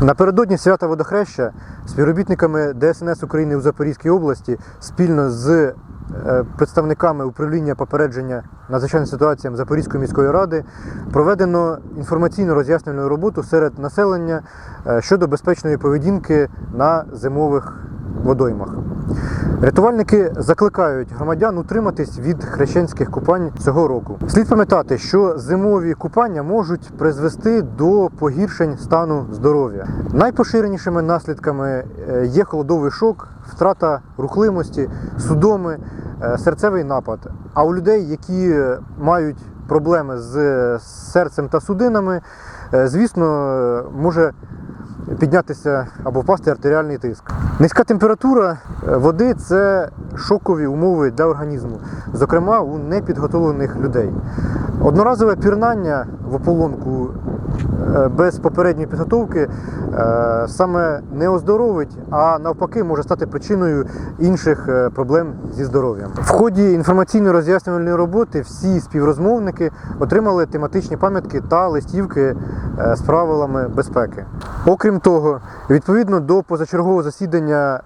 Напередодні свята водохреща співробітниками ДСНС України у Запорізькій області спільно з е, представниками управління попередження надзвичайним ситуаціям Запорізької міської ради проведено інформаційно роз'яснювальну роботу серед населення е, щодо безпечної поведінки на зимових водоймах. Рятувальники закликають громадян утриматись від хрещенських купань цього року. Слід пам'ятати, що зимові купання можуть призвести до погіршень стану здоров'я. Найпоширенішими наслідками е, є холодовий шок, втрата рухливості, судоми, е, серцевий напад. А у людей, які мають проблеми з е, серцем та судинами, звісно, може піднятися або впасти артеріальний тиск. Низька температура е, води це шокові умови для організму, зокрема у непідготовлених людей. Одноразове пірнання в ополонку е, без попередньої підготовки е, саме не оздоровить, а навпаки може стати причиною інших проблем зі здоров'ям. В ході інформаційно роз'яснювальної роботи всі співрозмовники отримали тематичні пам'ятки та листівки з правилами безпеки. Окрім того, відповідно до позачергового засідання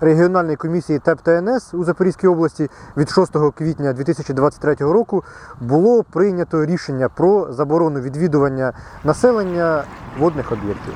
регіональної комісії ТЕП ТНС у Запорізькій області від 6 квітня 2023 року було прийнято рішення про заборону відвідування населення водних об'єктів.